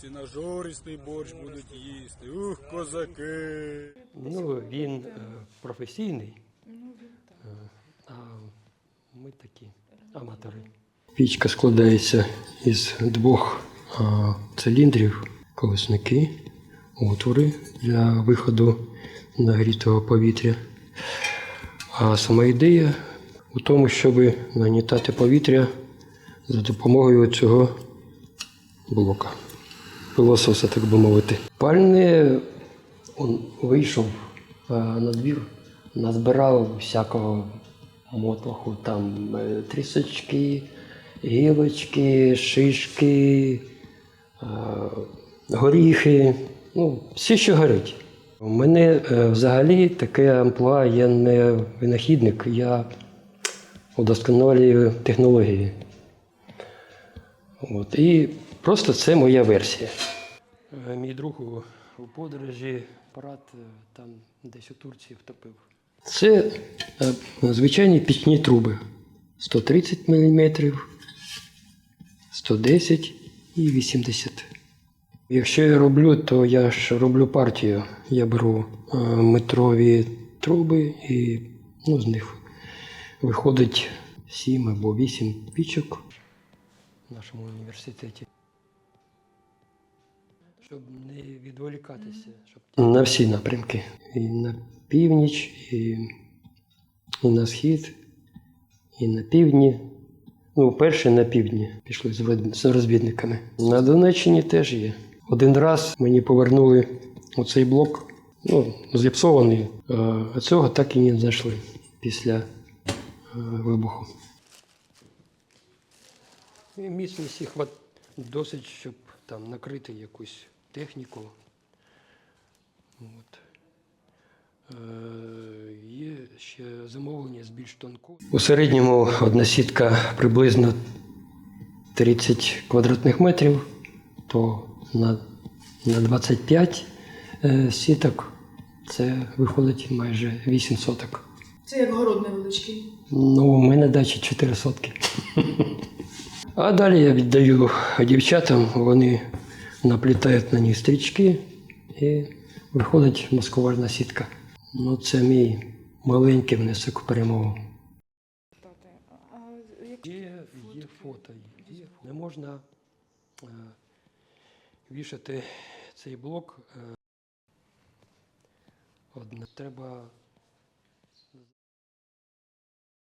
хлопці нажористий борщ будуть їсти. Ух, козаки. Ну, він е, професійний, е, а ми такі аматори. Пічка складається із двох циліндрів, колесники, отвори для виходу нагрітого повітря. А сама ідея у тому, щоб нагнітати повітря за допомогою цього блока. Пилососа, так би мовити. Пальне он вийшов е, на двір, назбирав всякого мотлоху, там е, трісочки, гілочки, шишки, е, горіхи, ну, все, що горить. У мене взагалі таке амплуа, я не винахідник, я удосконалюю технології. От, і просто це моя версія. Е, Мій друг у, подорожі парад е, там десь у Турції втопив. Це е, звичайні пічні труби. 130 мм, 110 і 80. Якщо я роблю, то я ж роблю партію. Я беру метрові труби і ну, з них виходить 7 або 8 пічок в нашому університеті. Щоб не відволікатися. Щоб... На всі напрямки. І на північ, і, і на схід, і на півдні. Ну, перше на півдні пішли з розвідниками. На Донеччині теж є. Один раз мені повернули оцей блок, ну, зіпсований, а цього так і не знайшли після е, вибуху. Міцності хват досить, щоб там накрити якусь техніку. От. Е, є ще замовлення з більш тонкого. У середньому одна сітка приблизно 30 квадратних метрів, то на, на 25 е, сіток це виходить майже 8 соток. Це як город невеличкий. Ну, у мене дачі 4 сотки. А далі я віддаю дівчатам, вони наплітають на них стрічки і виходить маскувальна сітка. Ну, це мій маленький внесок у перемогу. Є, є фото. Не можна е, вішати цей блок. Е, одне. Треба